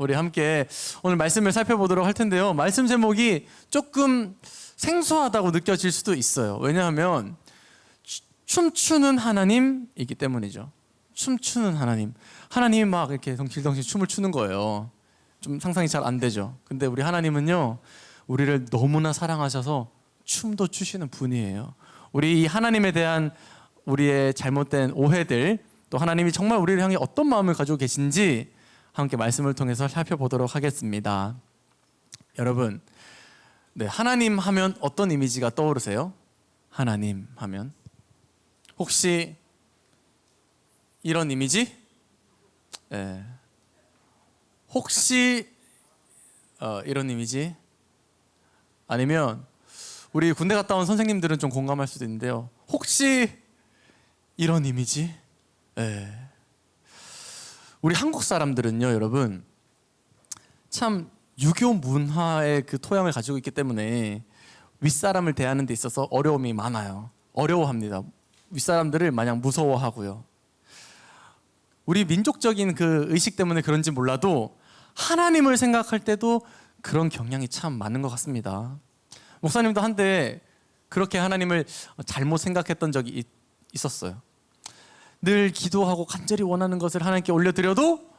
우리 함께 오늘 말씀을 살펴보도록 할 텐데요. 말씀 제목이 조금 생소하다고 느껴질 수도 있어요. 왜냐하면 추- 춤추는 하나님이기 때문이죠. 춤추는 하나님. 하나님이 막 이렇게 덩실덩실 춤을 추는 거예요. 좀 상상이 잘 안 되죠. 근데 우리 하나님은요, 우리를 너무나 사랑하셔서 춤도 추시는 분이에요. 우리 이 하나님에 대한 우리의 잘못된 오해들, 또 하나님이 정말 우리를 향해 어떤 마음을 가지고 계신지 함께 말씀을 통해서 살펴보도록 하겠습니다. 여러분, 네, 하나님 하면 어떤 이미지가 떠오르세요? 하나님 하면 혹시 이런 이미지? 예. 혹시 어, 이런 이미지? 아니면 우리 군대 갔다 온 선생님들은 좀 공감할 수도 있는데요. 혹시 이런 이미지? 예. 우리 한국 사람들은요, 여러분 참 유교 문화의 그 토양을 가지고 있기 때문에 윗사람을 대하는 데 있어서 어려움이 많아요. 어려워합니다. 윗사람들을 마냥 무서워하고요. 우리 민족적인 그 의식 때문에 그런지 몰라도 하나님을 생각할 때도 그런 경향이 참 많은 것 같습니다. 목사님도 한때 그렇게 하나님을 잘못 생각했던 적이 있- 있었어요. 늘 기도하고 간절히 원하는 것을 하나님께 올려드려도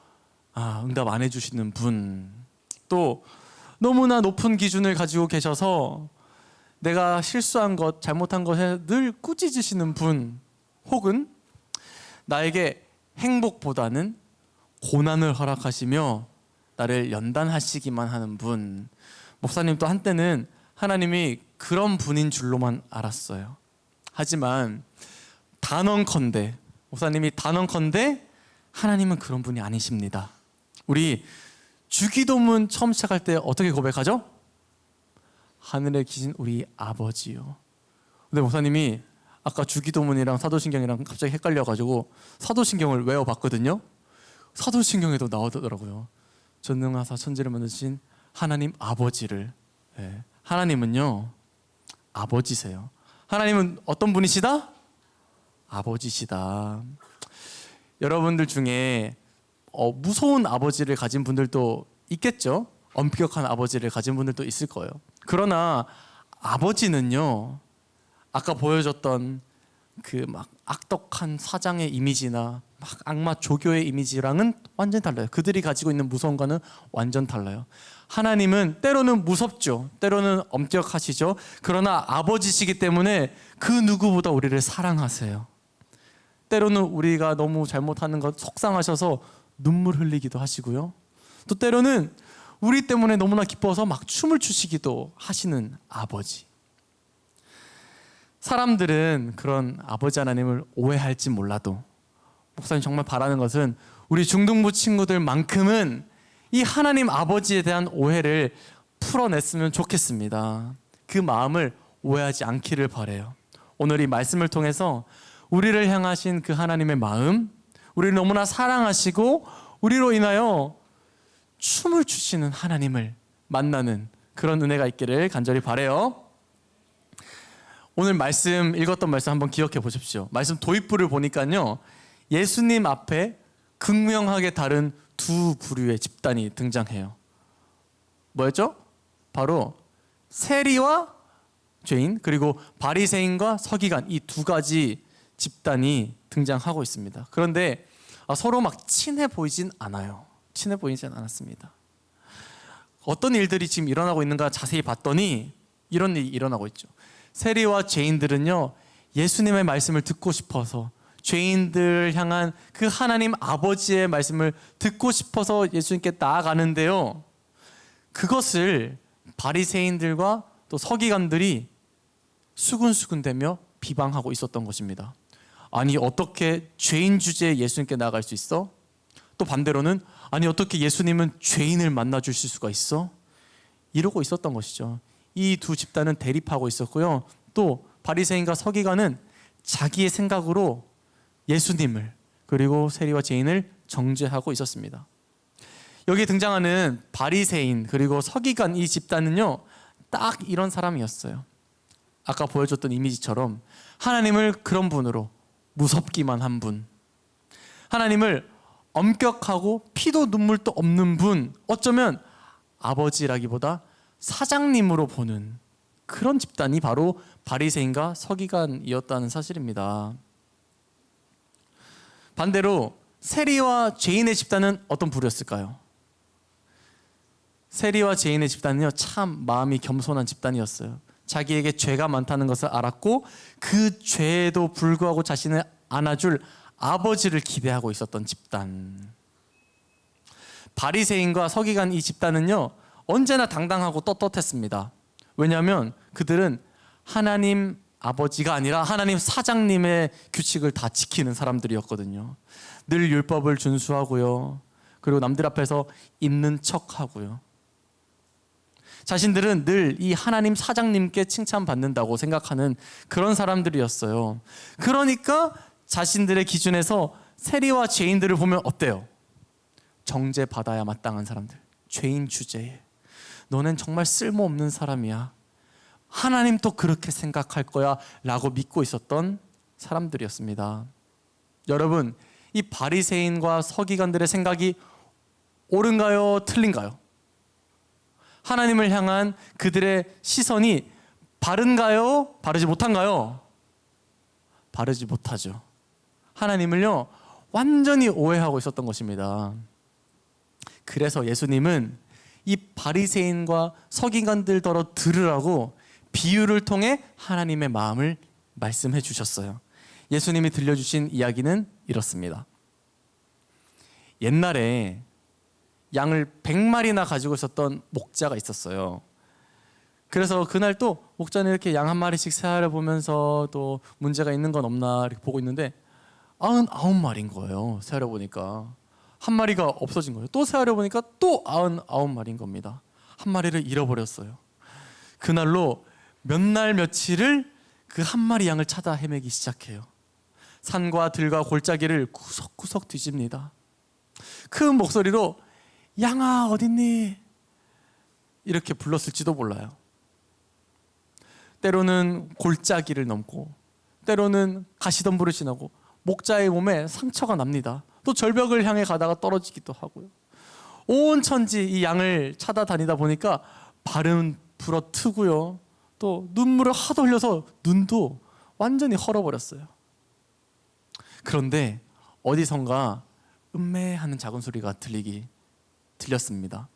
아, 응답 안 해주시는 분. 또 너무나 높은 기준을 가지고 계셔서 내가 실수한 것, 잘못한 것에 늘 꾸짖으시는 분. 혹은 나에게 행복보다는 고난을 허락하시며 나를 연단하시기만 하는 분. 목사님도 한때는 하나님이 그런 분인 줄로만 알았어요. 하지만 단언컨대 목사님이 단언컨대 하나님은 그런 분이 아니십니다. 우리 주기도문 처음 시작할 때 어떻게 고백하죠? 하늘에 계신 우리 아버지요. 근데 목사님이 아까 주기도문이랑 사도신경이랑 갑자기 헷갈려가지고 사도신경을 외워봤거든요. 사도신경에도 나오더라고요. 전능하사 천지를 만드신 하나님 아버지를. 예. 하나님은요 아버지세요. 하나님은 어떤 분이시다? 아버지시다. 여러분들 중에 어, 무서운 아버지를 가진 분들도 있겠죠. 엄격한 아버지를 가진 분들도 있을 거예요. 그러나 아버지는요. 아까 보여줬던 그 막 악덕한 사장의 이미지나 막 악마 조교의 이미지랑은 완전 달라요. 그들이 가지고 있는 무서움과는 완전 달라요. 하나님은 때로는 무섭죠. 때로는 엄격하시죠. 그러나 아버지시기 때문에 그 누구보다 우리를 사랑하세요. 때로는 우리가 너무 잘못하는 것 속상하셔서 눈물 흘리기도 하시고요. 또 때로는 우리 때문에 너무나 기뻐서 막 춤을 추시기도 하시는 아버지. 사람들은 그런 아버지 하나님을 오해할지 몰라도 목사님 정말 바라는 것은 우리 중등부 친구들만큼은 이 하나님 아버지에 대한 오해를 풀어냈으면 좋겠습니다. 그 마음을 오해하지 않기를 바래요. 오늘 이 말씀을 통해서 우리를 향하신 그 하나님의 마음, 우리를 너무나 사랑하시고 우리로 인하여 춤을 추시는 하나님을 만나는 그런 은혜가 있기를 간절히 바래요. 오늘 말씀 읽었던 말씀 한번 기억해 보십시오. 말씀 도입부를 보니까요. 예수님 앞에 극명하게 다른 두 부류의 집단이 등장해요. 뭐였죠? 바로 세리와 죄인 그리고 바리새인과 서기관 이 두 가지 집단이 등장하고 있습니다. 그런데 아, 서로 막 친해 보이진 않아요. 친해 보이진 않았습니다. 어떤 일들이 지금 일어나고 있는가 자세히 봤더니 이런 일이 일어나고 있죠. 세리와 죄인들은요 예수님의 말씀을 듣고 싶어서 죄인들 향한 그 하나님 아버지의 말씀을 듣고 싶어서 예수님께 나아가는데요. 그것을 바리새인들과 또 서기관들이 수근수근대며 비방하고 있었던 것입니다. 아니 어떻게 죄인 주제에 예수님께 나아갈 수 있어? 또 반대로는 아니 어떻게 예수님은 죄인을 만나 주실 수가 있어? 이러고 있었던 것이죠. 이 두 집단은 대립하고 있었고요. 또 바리새인과 서기관은 자기의 생각으로 예수님을 그리고 세리와 죄인을 정죄하고 있었습니다. 여기 등장하는 바리새인 그리고 서기관 이 집단은요. 딱 이런 사람이었어요. 아까 보여줬던 이미지처럼 하나님을 그런 분으로 무섭기만 한 분. 하나님을 엄격하고 피도 눈물도 없는 분, 어쩌면 아버지라기보다 사장님으로 보는 그런 집단이 바로 바리새인과 서기관이었다는 사실입니다. 반대로 세리와 죄인의 집단은 어떤 부류였을까요? 세리와 죄인의 집단은요 참 마음이 겸손한 집단이었어요. 자기에게 죄가 많다는 것을 알았고 그 죄에도 불구하고 자신을 안아줄 아버지를 기대하고 있었던 집단. 바리새인과 서기관 이 집단은요 언제나 당당하고 떳떳했습니다. 왜냐하면 그들은 하나님 아버지가 아니라 하나님 사장님의 규칙을 다 지키는 사람들이었거든요. 늘 율법을 준수하고요. 그리고 남들 앞에서 있는 척하고요. 자신들은 늘 이 하나님 사장님께 칭찬받는다고 생각하는 그런 사람들이었어요. 그러니까 자신들의 기준에서 세리와 죄인들을 보면 어때요? 정죄 받아야 마땅한 사람들. 죄인 주제에. 너넨 정말 쓸모없는 사람이야. 하나님도 그렇게 생각할 거야. 라고 믿고 있었던 사람들이었습니다. 여러분, 이 바리새인과 서기관들의 생각이 옳은가요? 틀린가요? 하나님을 향한 그들의 시선이 바른가요? 바르지 못한가요? 바르지 못하죠. 하나님을요, 완전히 오해하고 있었던 것입니다. 그래서 예수님은 이 바리새인과 서기관들더러 들으라고 비유를 통해 하나님의 마음을 말씀해 주셨어요. 예수님이 들려주신 이야기는 이렇습니다. 옛날에 양을 100마리나 가지고 있었던 목자가 있었어요. 그래서 그날 또 목자는 이렇게 양 한 마리씩 세알을 보면서 또 문제가 있는 건 없나 이렇게 보고 있는데 99마리인 거예요. 세알을 보니까. 한 마리가 없어진 거예요. 또 세알을 보니까 또 99마리인 겁니다. 한 마리를 잃어버렸어요. 그날로 몇 날 며칠을 그 한 마리 양을 찾아 헤매기 시작해요. 산과 들과 골짜기를 구석구석 뒤집니다. 큰 목소리로 양아 어딨니? 이렇게 불렀을지도 몰라요. 때로는 골짜기를 넘고 때로는 가시덤불을 지나고 목자의 몸에 상처가 납니다. 또 절벽을 향해 가다가 떨어지기도 하고요. 온 천지 이 양을 찾아다니다 보니까 발은 불어트고요. 또 눈물을 하도 흘려서 눈도 완전히 헐어버렸어요. 그런데 어디선가 음매하는 작은 소리가 들리기 들렸습니다.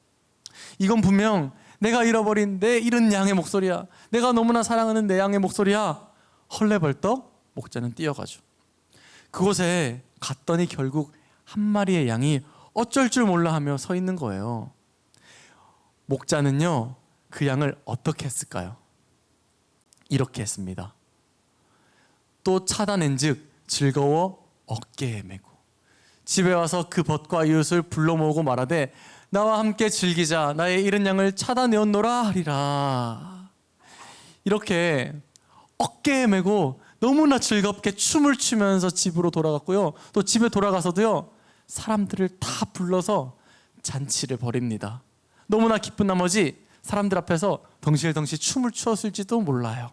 이건 분명 내가 잃어버린 내 잃은 양의 목소리야. 내가 너무나 사랑하는 내 양의 목소리야. 헐레벌떡 목자는 뛰어가죠. 그곳에 갔더니 결국 한 마리의 양이 어쩔 줄 몰라 하며 서 있는 거예요. 목자는요, 그 양을 어떻게 했을까요? 이렇게 했습니다. 또 차단한 즉 즐거워 어깨에 메고 집에 와서 그 벗과 이웃을 불러 모으고 말하되 나와 함께 즐기자. 나의 잃은 양을 찾아내었노라 하리라. 이렇게 어깨에 메고 너무나 즐겁게 춤을 추면서 집으로 돌아갔고요. 또 집에 돌아가서도요 사람들을 다 불러서 잔치를 벌입니다. 너무나 기쁜 나머지 사람들 앞에서 덩실덩실 춤을 추었을지도 몰라요.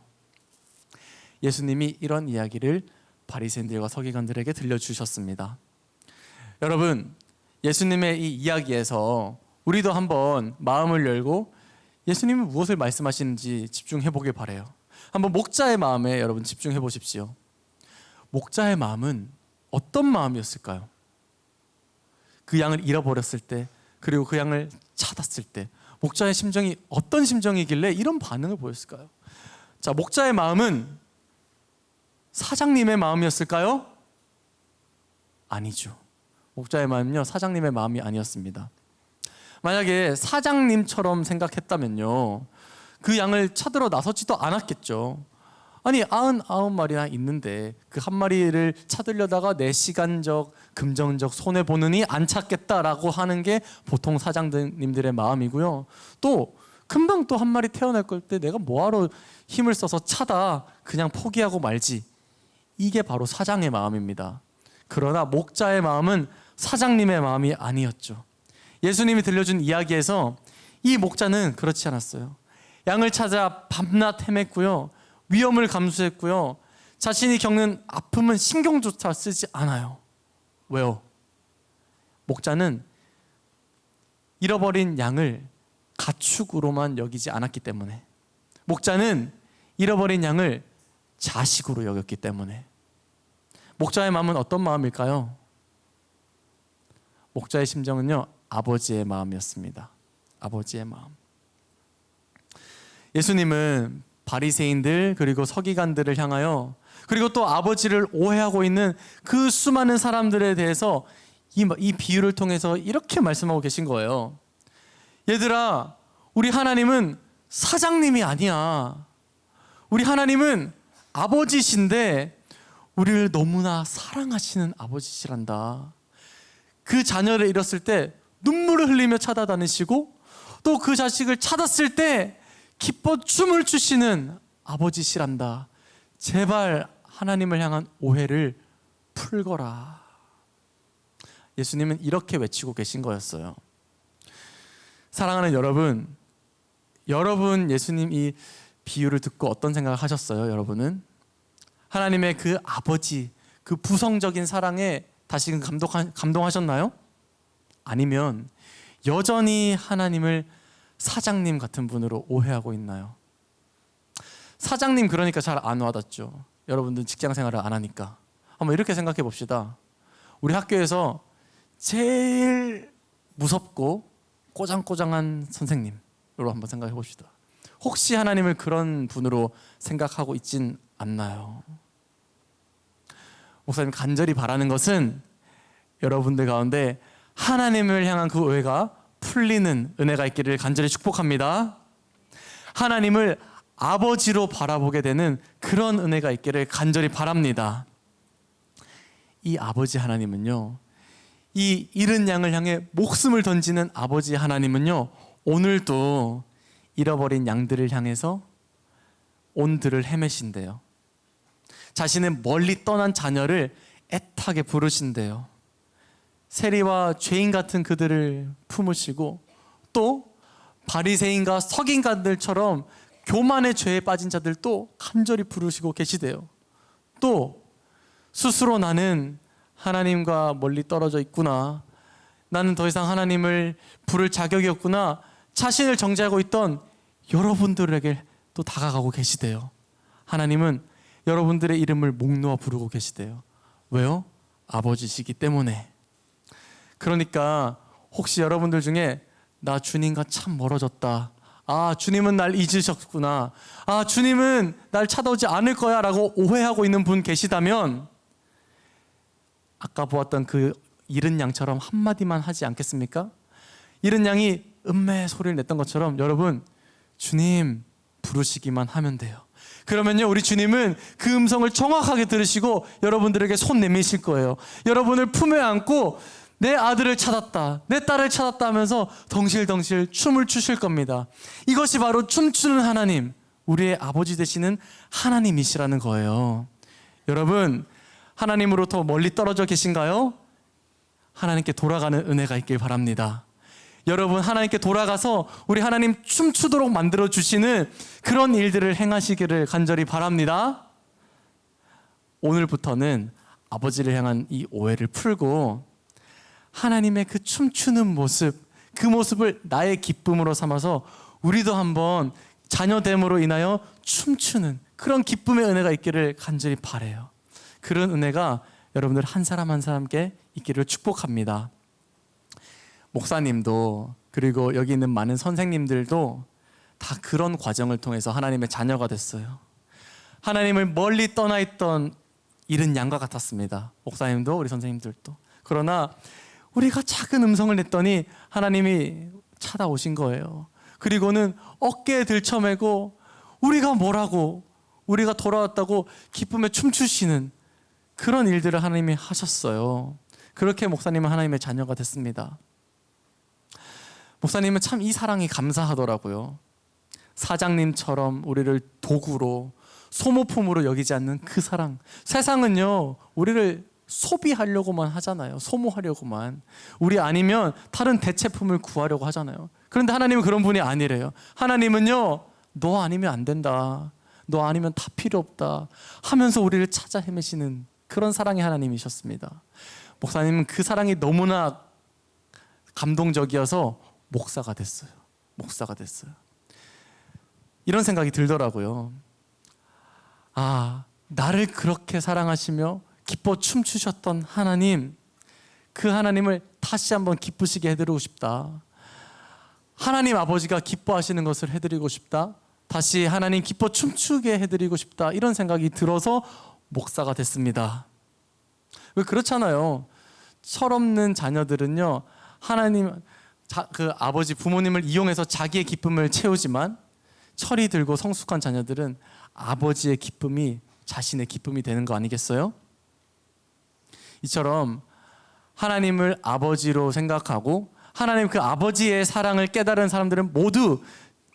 예수님이 이런 이야기를 바리새인들과 서기관들에게 들려주셨습니다. 여러분 예수님의 이 이야기에서 우리도 한번 마음을 열고 예수님은 무엇을 말씀하시는지 집중해 보길 바래요. 한번 목자의 마음에 여러분 집중해 보십시오. 목자의 마음은 어떤 마음이었을까요? 그 양을 잃어버렸을 때 그리고 그 양을 찾았을 때 목자의 심정이 어떤 심정이길래 이런 반응을 보였을까요? 자, 목자의 마음은 사장님의 마음이었을까요? 아니죠. 목자의 마음은요 사장님의 마음이 아니었습니다. 만약에 사장님처럼 생각했다면요 그 양을 찾으러 나서지도 않았겠죠. 아니 아흔 아홉 마리나 있는데 그 한 마리를 찾으려다가 내 시간적 금전적 손해 보느니 안 찾겠다라고 하는 게 보통 사장님들의 마음이고요. 또 금방 또 한 마리 태어날 걸 때 내가 뭐하러 힘을 써서 차다 그냥 포기하고 말지 이게 바로 사장의 마음입니다. 그러나 목자의 마음은 사장님의 마음이 아니었죠. 예수님이 들려준 이야기에서 이 목자는 그렇지 않았어요. 양을 찾아 밤낮 헤맸고요. 위험을 감수했고요. 자신이 겪는 아픔은 신경조차 쓰지 않아요. 왜요? 목자는 잃어버린 양을 가축으로만 여기지 않았기 때문에 목자는 잃어버린 양을 자식으로 여겼기 때문에 목자의 마음은 어떤 마음일까요? 목자의 심정은요 아버지의 마음이었습니다. 아버지의 마음. 예수님은 바리새인들 그리고 서기관들을 향하여 그리고 또 아버지를 오해하고 있는 그 수많은 사람들에 대해서 이, 이 비유를 통해서 이렇게 말씀하고 계신 거예요. 얘들아, 우리 하나님은 사장님이 아니야. 우리 하나님은 아버지신데 우리를 너무나 사랑하시는 아버지시란다. 그 자녀를 잃었을 때 눈물을 흘리며 찾아다니시고 또 그 자식을 찾았을 때 기뻐 춤을 추시는 아버지시란다. 제발 하나님을 향한 오해를 풀거라. 예수님은 이렇게 외치고 계신 거였어요. 사랑하는 여러분, 여러분 예수님 이 비유를 듣고 어떤 생각을 하셨어요, 여러분은? 하나님의 그 아버지, 그 부성적인 사랑에 다시금 감동, 감동하셨나요? 아니면 여전히 하나님을 사장님 같은 분으로 오해하고 있나요? 사장님 그러니까 잘 안 와닿죠. 여러분들 직장 생활을 안 하니까. 한번 이렇게 생각해 봅시다. 우리 학교에서 제일 무섭고 꼬장꼬장한 선생님으로 한번 생각해 봅시다. 혹시 하나님을 그런 분으로 생각하고 있진 않나요? 목사님 간절히 바라는 것은 여러분들 가운데 하나님을 향한 그 오해가 풀리는 은혜가 있기를 간절히 축복합니다. 하나님을 아버지로 바라보게 되는 그런 은혜가 있기를 간절히 바랍니다. 이 아버지 하나님은요, 이 잃은 양을 향해 목숨을 던지는 아버지 하나님은요, 오늘도 잃어버린 양들을 향해서 온들을 헤매신대요. 자신의 멀리 떠난 자녀를 애타게 부르신대요. 세리와 죄인 같은 그들을 품으시고 또 바리새인과 서긴가들처럼 교만의 죄에 빠진 자들도 간절히 부르시고 계시대요. 또 스스로 나는 하나님과 멀리 떨어져 있구나. 나는 더 이상 하나님을 부를 자격이 없구나. 자신을 정죄하고 있던 여러분들에게 또 다가가고 계시대요. 하나님은 여러분들의 이름을 목 놓아 부르고 계시대요. 왜요? 아버지시기 때문에. 그러니까 혹시 여러분들 중에 나 주님과 참 멀어졌다. 아, 주님은 날 잊으셨구나. 아, 주님은 날 찾아오지 않을 거야. 라고 오해하고 있는 분 계시다면, 아까 보았던 그 잃은 양처럼 한마디만 하지 않겠습니까? 잃은 양이 음매 소리를 냈던 것처럼 여러분, 주님 부르시기만 하면 돼요. 그러면요, 우리 주님은 그 음성을 정확하게 들으시고 여러분들에게 손 내미실 거예요. 여러분을 품에 안고 내 아들을 찾았다, 내 딸을 찾았다 하면서 덩실덩실 춤을 추실 겁니다. 이것이 바로 춤추는 하나님, 우리의 아버지 되시는 하나님이시라는 거예요. 여러분, 하나님으로부터 멀리 떨어져 계신가요? 하나님께 돌아가는 은혜가 있길 바랍니다. 여러분, 하나님께 돌아가서 우리 하나님 춤추도록 만들어 주시는 그런 일들을 행하시기를 간절히 바랍니다. 오늘부터는 아버지를 향한 이 오해를 풀고 하나님의 그 춤추는 모습, 그 모습을 나의 기쁨으로 삼아서 우리도 한번 자녀됨으로 인하여 춤추는 그런 기쁨의 은혜가 있기를 간절히 바래요. 그런 은혜가 여러분들 한 사람 한 사람께 있기를 축복합니다. 목사님도 그리고 여기 있는 많은 선생님들도 다 그런 과정을 통해서 하나님의 자녀가 됐어요. 하나님을 멀리 떠나 있던 이른 양과 같았습니다. 목사님도 우리 선생님들도. 그러나 우리가 작은 음성을 냈더니 하나님이 찾아오신 거예요. 그리고는 어깨에 들쳐매고 우리가 뭐라고 우리가 돌아왔다고 기쁨에 춤추시는 그런 일들을 하나님이 하셨어요. 그렇게 목사님은 하나님의 자녀가 됐습니다. 목사님은 참 이 사랑이 감사하더라고요. 사장님처럼 우리를 도구로 소모품으로 여기지 않는 그 사랑. 세상은요, 우리를 소비하려고만 하잖아요. 소모하려고만. 우리 아니면 다른 대체품을 구하려고 하잖아요. 그런데 하나님은 그런 분이 아니래요. 하나님은요, 너 아니면 안 된다. 너 아니면 다 필요 없다. 하면서 우리를 찾아 헤매시는 그런 사랑의 하나님이셨습니다. 목사님은 그 사랑이 너무나 감동적이어서 목사가 됐어요. 목사가 됐어요. 이런 생각이 들더라고요. 아, 나를 그렇게 사랑하시며 기뻐 춤추셨던 하나님, 그 하나님을 다시 한번 기쁘시게 해드리고 싶다. 하나님 아버지가 기뻐하시는 것을 해드리고 싶다. 다시 하나님 기뻐 춤추게 해드리고 싶다. 이런 생각이 들어서 목사가 됐습니다. 왜 그렇잖아요. 철없는 자녀들은요, 하나님, 자, 그 아버지 부모님을 이용해서 자기의 기쁨을 채우지만 철이 들고 성숙한 자녀들은 아버지의 기쁨이 자신의 기쁨이 되는 거 아니겠어요? 이처럼 하나님을 아버지로 생각하고 하나님 그 아버지의 사랑을 깨달은 사람들은 모두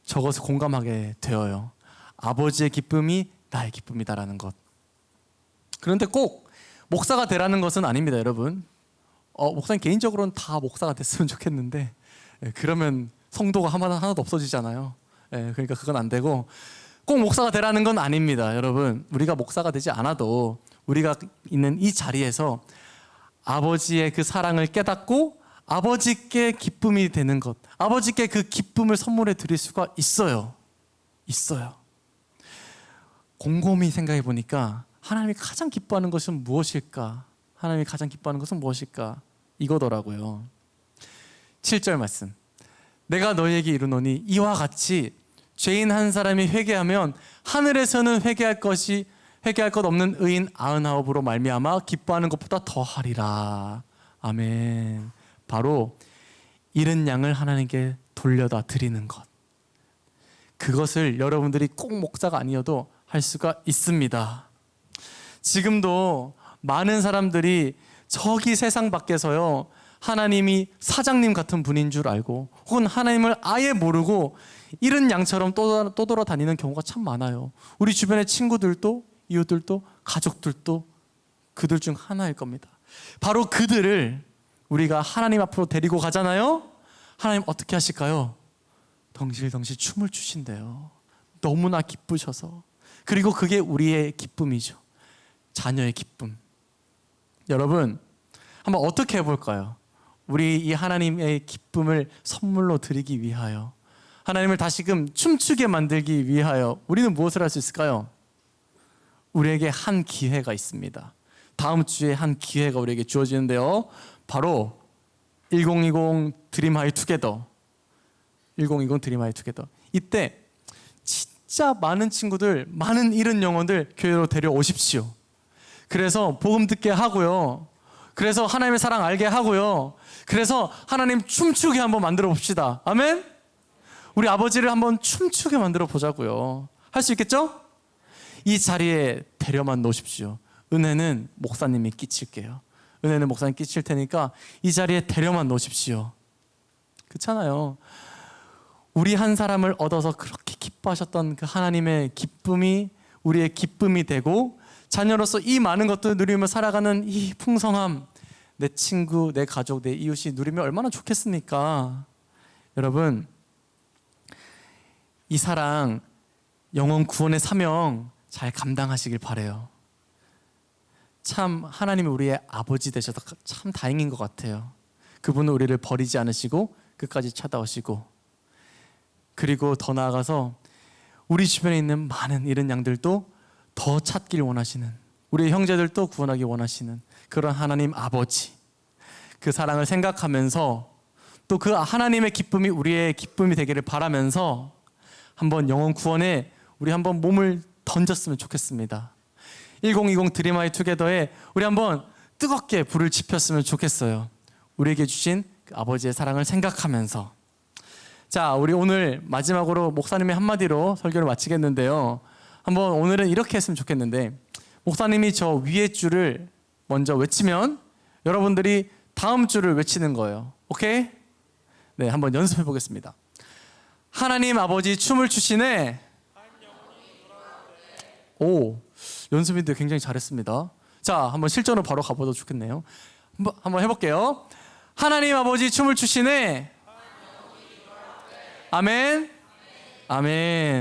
저것을 공감하게 되어요. 아버지의 기쁨이 나의 기쁨이다라는 것. 그런데 꼭 목사가 되라는 것은 아닙니다, 여러분. 어, 목사님 개인적으로는 다 목사가 됐으면 좋겠는데 예, 그러면 성도가 하나, 하나도 없어지잖아요. 예, 그러니까 그건 안 되고 꼭 목사가 되라는 건 아닙니다, 여러분. 우리가 목사가 되지 않아도 우리가 있는 이 자리에서 아버지의 그 사랑을 깨닫고 아버지께 기쁨이 되는 것, 아버지께 그 기쁨을 선물해 드릴 수가 있어요. 있어요. 곰곰이 생각해 보니까 하나님이 가장 기뻐하는 것은 무엇일까? 하나님이 가장 기뻐하는 것은 무엇일까? 이거더라고요. 7절 말씀. 내가 너희에게 이르노니 이와 같이 죄인 한 사람이 회개하면 하늘에서는 회개할 것이 회개할 것 없는 의인 아흔아홉으로 말미암아 기뻐하는 것보다 더하리라. 아멘. 바로 잃은 양을 하나님께 돌려다 드리는 것. 그것을 여러분들이 꼭 목사가 아니어도 할 수가 있습니다. 지금도 많은 사람들이 저기 세상 밖에서요, 하나님이 사장님 같은 분인 줄 알고, 혹은 하나님을 아예 모르고, 이른 양처럼 떠- 떠돌아 다니는 경우가 참 많아요. 우리 주변의 친구들도, 이웃들도, 가족들도 그들 중 하나일 겁니다. 바로 그들을 우리가 하나님 앞으로 데리고 가잖아요? 하나님 어떻게 하실까요? 덩실덩실 춤을 추신대요. 너무나 기쁘셔서. 그리고 그게 우리의 기쁨이죠. 자녀의 기쁨. 여러분, 한번 어떻게 해볼까요? 우리 이 하나님의 기쁨을 선물로 드리기 위하여 하나님을 다시금 춤추게 만들기 위하여 우리는 무엇을 할 수 있을까요? 우리에게 한 기회가 있습니다. 다음 주에 한 기회가 우리에게 주어지는데요. 바로 1020 드림 하이 투게더. 1020 드림 하이 투게더. 이때 진짜 많은 친구들, 많은 잃은 영혼들 교회로 데려오십시오. 그래서 복음 듣게 하고요. 그래서 하나님의 사랑 알게 하고요. 그래서 하나님 춤추게 한번 만들어 봅시다. 아멘? 우리 아버지를 한번 춤추게 만들어 보자고요. 할 수 있겠죠? 이 자리에 데려만 놓으십시오. 은혜는 목사님이 끼칠게요. 은혜는 목사님 끼칠 테니까 이 자리에 데려만 놓으십시오. 그렇잖아요. 우리 한 사람을 얻어서 그렇게 기뻐하셨던 그 하나님의 기쁨이 우리의 기쁨이 되고 자녀로서 이 많은 것들을 누리며 살아가는 이 풍성함 내 친구, 내 가족, 내 이웃이 누리면 얼마나 좋겠습니까? 여러분 이 사랑 영원 구원의 사명 잘 감당하시길 바래요. 참 하나님이 우리의 아버지 되셔서 참 다행인 것 같아요. 그분은 우리를 버리지 않으시고 끝까지 찾아오시고 그리고 더 나아가서 우리 주변에 있는 많은 이런 양들도 더 찾길 원하시는 우리 형제들도 구원하기 원하시는 그런 하나님 아버지 그 사랑을 생각하면서 또 그 하나님의 기쁨이 우리의 기쁨이 되기를 바라면서 한번 영원 구원에 우리 한번 몸을 던졌으면 좋겠습니다. 1020 드림아이 투게더에 우리 한번 뜨겁게 불을 지폈으면 좋겠어요. 우리에게 주신 그 아버지의 사랑을 생각하면서 자, 우리 오늘 마지막으로 목사님의 한마디로 설교를 마치겠는데요. 한번 오늘은 이렇게 했으면 좋겠는데 목사님이 저 위에 줄을 먼저 외치면 여러분들이 다음 줄을 외치는 거예요. 오케이? 네, 한번 연습해 보겠습니다. 하나님 아버지 춤을 추시네. 오, 연습인데 굉장히 잘했습니다. 자, 한번 실전으로 바로 가보도 좋겠네요. 한번, 한번 해볼게요. 하나님 아버지 춤을 추시네. 아멘. 아멘.